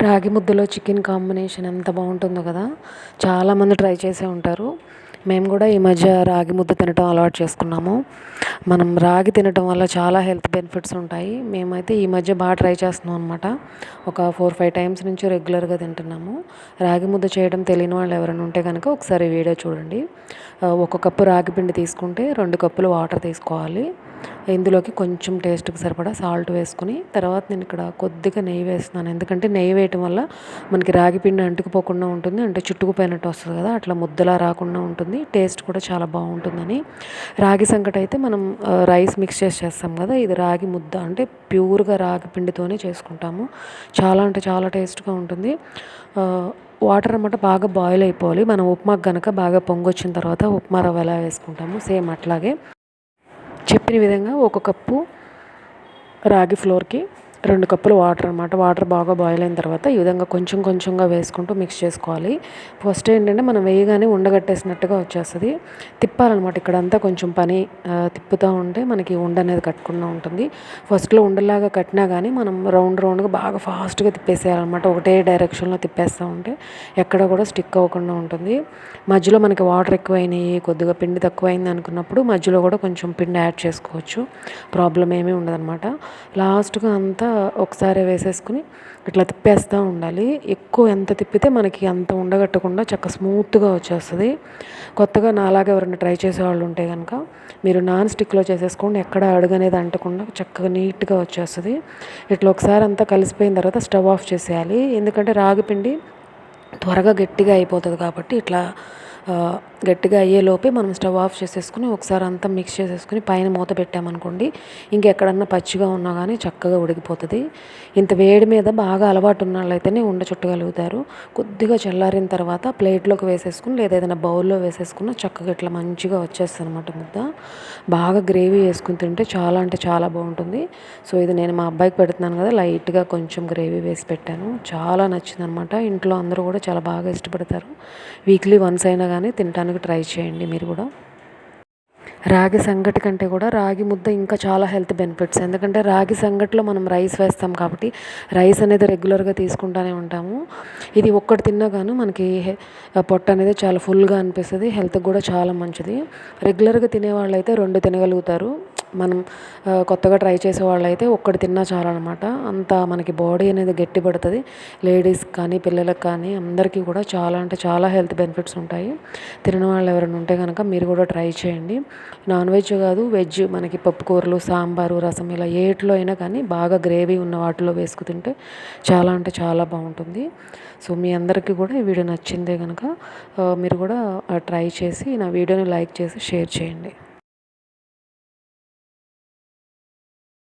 రాగి ముద్దలో chicken combination ఎంత బాగుంటుందో కదా. చాలామంది ట్రై చేసే ఉంటారు. మేము కూడా ఈ మధ్య రాగి ముద్ద తినటం అలవాటు చేసుకున్నాము. మనం రాగి తినటం వల్ల చాలా హెల్త్ బెనిఫిట్స్ ఉంటాయి. మేమైతే ఈ మధ్య బాగా ట్రై చేస్తున్నాం అనమాట ఒక ఫోర్ ఫైవ్ టైమ్స్ నుంచి రెగ్యులర్గా తింటున్నాము. రాగి ముద్ద చేయడం తెలియని వాళ్ళు ఎవరైనా ఉంటే కనుక ఒకసారి వీడియో చూడండి. ఒక కప్పు రాగి పిండి తీసుకుంటే రెండు కప్పులు వాటర్ తీసుకోవాలి. ఇందులోకి కొంచెం టేస్ట్కి సరిపడా సాల్ట్ వేసుకుని తర్వాత నేను ఇక్కడ కొద్దిగా నెయ్యి వేస్తున్నాను. ఎందుకంటే నెయ్యి వేయటం వల్ల మనకి రాగి పిండి అంటుకుపోకుండా ఉంటుంది. అంటే చుట్టుకుపోయినట్టు వస్తుంది కదా అట్లా ముద్దలా రాకుండా ఉంటుంది. టేస్ట్ కూడా చాలా బాగుంటుందని. రాగి సంకట అయితే మనం రైస్ మిక్స్ చేసి చేస్తాం కదా ఇది రాగి ముద్ద. అంటే ప్యూర్గా రాగి పిండితోనే చేసుకుంటాము. చాలా అంటే చాలా టేస్ట్గా ఉంటుంది. వాటర్ అన్నమాట బాగా బాయిల్ అయిపోవాలి. మనం ఉప్మా కనుక బాగా పొంగొచ్చిన తర్వాత ఉప్మా రవ్వ ఎలా వేసుకుంటాము సేమ్ అట్లాగే. చెప్పిన విధంగా ఒక కప్పు రాగి ఫ్లోర్కి రెండు కప్పులు వాటర్ అనమాట వాటర్ బాగా బాయిల్ అయిన తర్వాత ఈ విధంగా కొంచెం కొంచెంగా వేసుకుంటూ మిక్స్ చేసుకోవాలి. ఫస్ట్ ఏంటంటే మనం వేయగానే ఉండగట్టేసినట్టుగా వచ్చేస్తుంది. తిప్పాలన్నమాట. ఇక్కడంతా కొంచెం పని తిప్పుతూ ఉంటే మనకి ఉండ అనేది కట్టకుండా ఉంటుంది. ఫస్ట్లో ఉండలాగా కట్టినా కానీ మనం రౌండ్ రౌండ్గా బాగా ఫాస్ట్గా తిప్పేసేయాలన్నమాట. ఒకటే డైరెక్షన్లో తిప్పేస్తూ ఉంటే ఎక్కడ కూడా స్టిక్ అవ్వకుండా ఉంటుంది. మధ్యలో మనకి వాటర్ ఎక్కువైనాయి కొద్దిగా పిండి తక్కువైంది అనుకున్నప్పుడు మధ్యలో కూడా కొంచెం పిండి యాడ్ చేసుకోవచ్చు. ప్రాబ్లం ఏమీ ఉండదన్నమాట. లాస్ట్గా అంతా ఒకసారి వేసేసుకుని ఇట్లా తిప్పేస్తూ ఉండాలి. ఎక్కువ ఎంత తిప్పితే మనకి అంత ఉండగట్టకుండా చక్క స్మూత్గా వచ్చేస్తుంది. కొత్తగా నాలాగా ఎవరైనా ట్రై చేసే వాళ్ళు ఉంటే కనుక మీరు నాన్ స్టిక్లో చేసేసుకోండి. ఎక్కడ అడుగనేది అంటకుండా చక్కగా నీట్గా వచ్చేస్తుంది. ఇట్లా ఒకసారి అంతా కలిసిపోయిన తర్వాత స్టవ్ ఆఫ్ చేసేయాలి. ఎందుకంటే రాగిపిండి త్వరగా గట్టిగా అయిపోతుంది కాబట్టి ఇట్లా గట్టిగా అయ్యేలోపే మనం స్టవ్ ఆఫ్ చేసేసుకుని ఒకసారి అంతా మిక్స్ చేసేసుకుని పైన మూత పెట్టామనుకోండి ఇంకెక్కడన్నా పచ్చిగా ఉన్నా కానీ చక్కగా ఉడికిపోతుంది. ఇంత వేడి మీద బాగా అలవాటు ఉన్న వాళ్ళైతేనే ఉండ చుట్టగలుగుతారు. కొద్దిగా చల్లారిన తర్వాత ప్లేట్లోకి వేసేసుకుని లేదా ఏదైనా బౌల్లో వేసేసుకున్న చక్కగా ఇట్లా మంచిగా వచ్చేస్తుంది అనమాట ముద్ద. బాగా గ్రేవీ వేసుకుని తింటే చాలా అంటే చాలా బాగుంటుంది. సో ఇది నేను మా అబ్బాయికి పెడుతున్నాను కదా లైట్గా కొంచెం గ్రేవీ వేసి పెట్టాను. చాలా నచ్చింది అనమాట ఇంట్లో అందరూ కూడా చాలా బాగా ఇష్టపడతారు. వీక్లీ వన్స్ అయినా కానీ తింటాను. చేయడానికి ట్రై చేయండి మీరు కూడా. రాగి సంగటి కంటే కూడా రాగి ముద్ద ఇంకా చాలా హెల్త్ బెనిఫిట్స్. ఎందుకంటే రాగి సంగటిలో మనం రైస్ వేస్తాం కాబట్టి రైస్ అనేది రెగ్యులర్గా తీసుకుంటూనే ఉంటాము. ఇది ఒక్కటి తిన్నా కాను మనకి పొట్ట అనేది చాలా ఫుల్గా అనిపిస్తుంది. హెల్త్కి కూడా చాలా మంచిది. రెగ్యులర్గా తినేవాళ్ళు అయితే రెండు తినగలుగుతారు. మనం కొత్తగా ట్రై చేసే వాళ్ళైతే ఒక్కటి తిన్నా చాలన్నమాట. అంత మనకి బాడీ అనేది గట్టి పడుతుంది. లేడీస్ కానీ పిల్లలకు కానీ అందరికీ కూడా చాలా అంటే చాలా హెల్త్ బెనిఫిట్స్ ఉంటాయి. తినని వాళ్ళు ఎవరైనా ఉంటే కనుక మీరు కూడా ట్రై చేయండి. నాన్ వెజ్ కాదు వెజ్ మనకి పప్పుకూరలు సాంబారు రసం ఇలా ఏట్లో అయినా కానీ బాగా గ్రేవీ ఉన్న వాటిలో వేసుకు తింటే చాలా అంటే చాలా బాగుంటుంది. సో మీ అందరికీ కూడా ఈ వీడియో నచ్చిందే కనుక మీరు కూడా ట్రై చేసి నా వీడియోని లైక్ చేసి షేర్ చేయండి.